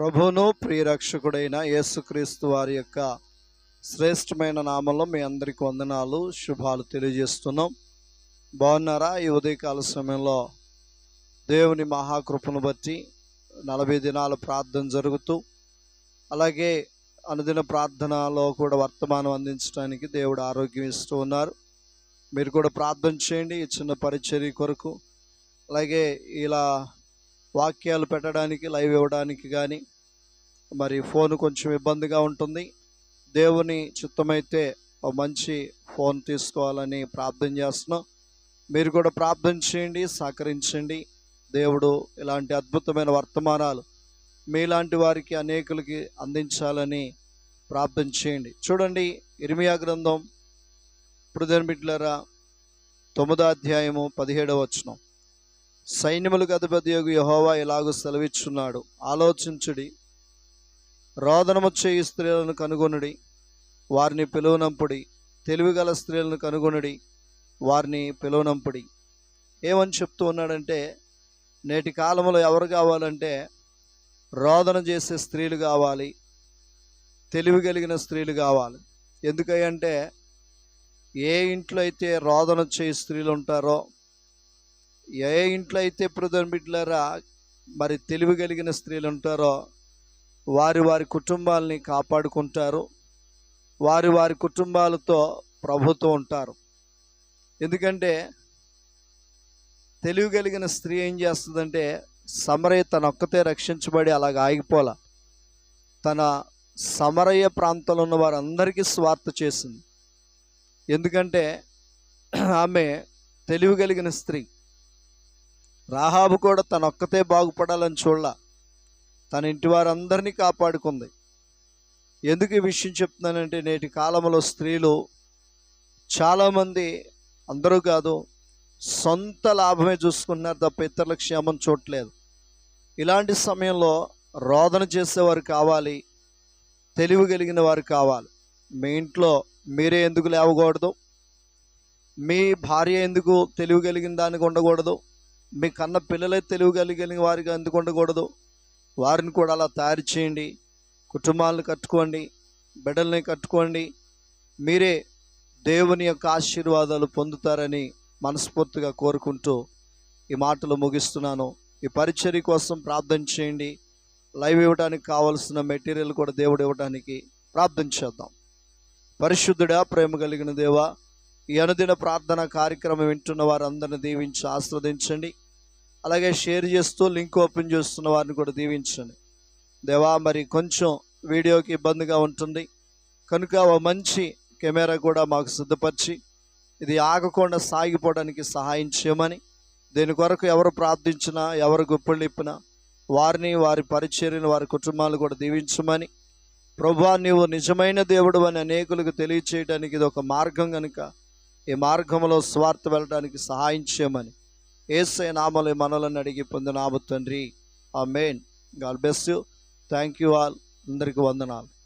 ప్రభును ప్రియరక్షకుడైన యేసుక్రీస్తు వారి యొక్క శ్రేష్టమైన నామంలో మీ అందరికి వందనాలు శుభాలు తెలియజేస్తున్నాం. బాగున్నారా? ఈ ఉదయకాల సమయంలో దేవుని మహాకృపను బట్టి నలభై దినాలు ప్రార్థన జరుగుతూ అలాగే అనుదిన ప్రార్థనలో కూడా వర్తమానం అందించడానికి దేవుడు ఆరోగ్యం ఇస్తూ ఉన్నారు. మీరు కూడా ప్రార్థన చేయండి ఈ చిన్న పరిచర్య కొరకు. అలాగే ఇలా వాక్యాలు పెట్టడానికి లైవ్ ఇవ్వడానికి కానీ మరి ఫోన్ కొంచెం ఇబ్బందిగా ఉంటుంది. దేవుని చిత్తమైతే ఒక మంచి ఫోన్ తీసుకోవాలని ప్రార్థన చేస్తున్నాం. మీరు కూడా ప్రార్థన చేయండి సహకరించండి. దేవుడు ఇలాంటి అద్భుతమైన వర్తమానాలు మీలాంటి వారికి అనేకులకి అందించాలని ప్రార్థన చేయండి. చూడండి ఇర్మియా గ్రంథం. పృథన్ బిడ్డలరా తొమ్మిదో అధ్యాయము పదిహేడవ వచనం. సైన్యములకు అధిపతి యొక్క యహోవా ఇలాగూ సెలవిచ్చున్నాడు. ఆలోచించుడి. రోదనము చేయి స్త్రీలను కనుగొనుడి. వారిని పిలువనంపుడి. తెలివిగల స్త్రీలను కనుగొనుడి. వారిని పిలువనంపుడి. ఏమని చెప్తూ ఉన్నాడంటే నేటి కాలంలో ఎవరు కావాలంటే రోదన చేసే స్త్రీలు కావాలి. తెలివి కలిగిన స్త్రీలు కావాలి. ఎందుకంటే ఏ ఇంట్లో అయితే రోదన చేయి స్త్రీలు ఉంటారో ఏ ఇంట్లో అయితే ప్రధాన బిడ్డలారా మరి తెలివి కలిగిన స్త్రీలు ఉంటారో వారి వారి కుటుంబాలని కాపాడుకుంటారు. వారి వారి కుటుంబాలతో ప్రభుతో ఉంటారు. ఎందుకంటే తెలివి కలిగిన స్త్రీ ఏం చేస్తుందంటే సమరయ్య తనొక్కతే రక్షించబడి అలాగ ఆగిపోలా. తన సమరయ్య ప్రాంతంలో ఉన్న వారందరికీ స్వార్థ చేసింది. ఎందుకంటే ఆమె తెలివి కలిగిన స్త్రీ. రాహాబు కూడా తన ఒక్కతే బాగుపడాలని చూడాల. తన ఇంటి వారందరినీ కాపాడుకుంది. ఎందుకు ఈ విషయం చెప్తున్నానంటే నేటి కాలంలో స్త్రీలు చాలామంది అందరూ కాదు సొంత లాభమే చూసుకున్నారు తప్ప ఇతరుల క్షేమం చూడలేదు. ఇలాంటి సమయంలో రోదన చేసేవారు కావాలి తెలివి కలిగిన వారు కావాలి. మీ ఇంట్లో మీరే ఎందుకు లేవకూడదు? మీ భార్య ఎందుకు తెలివి కలిగిన దానికి ఉండకూడదు? మీ కన్న పిల్లలే తెలివి కలిగిన వారికి ఎందుకు ఉండకూడదు? వారిని కూడా అలా తయారు చేయండి. కుటుంబాలను కట్టుకోండి. బిడ్డల్ని కట్టుకోండి. మీరే దేవుని యొక్క ఆశీర్వాదాలు పొందుతారని మనస్ఫూర్తిగా కోరుకుంటూ ఈ మాటలు ముగిస్తున్నాను. ఈ పరిచర్య కోసం ప్రార్థన చేయండి. లైవ్ ఇవ్వడానికి కావాల్సిన మెటీరియల్ కూడా దేవుడు ఇవ్వడానికి ప్రార్థన చేద్దాం. పరిశుద్ధుడా ప్రేమ కలిగిన దేవా ఈ అనుదిన ప్రార్థన కార్యక్రమం వింటున్న వారందరిని దీవించి ఆస్వాదించండి. అలాగే షేర్ చేస్తూ లింక్ ఓపెన్ చేస్తున్న వారిని కూడా దీవించండి. దేవా మరి కొంచెం వీడియోకి ఇబ్బందిగా ఉంటుంది. కనుక ఓ మంచి కెమెరా కూడా మాకు సిద్ధపరిచి ఇది ఆగకుండా సాగిపోవడానికి సహాయం చేయమని దీని కొరకు ఎవరు ప్రార్థించినా ఎవరు గుప్పలు నిప్పినా వారిని వారి పరిచర్యను వారి కుటుంబాలు కూడా దీవించమని ప్రభా నీవు నిజమైన దేవుడు అని అనేకులకు తెలియచేయడానికి ఇది ఒక మార్గం కనుక ఈ మార్గంలో స్వార్థ వెళ్ళడానికి సహాయం చేయమని. ఏసై నామలు మనలను అడిగి పొందిన తండ్రి. ఆ may God bless you. Thank you all. అందరికీ వందనాలు.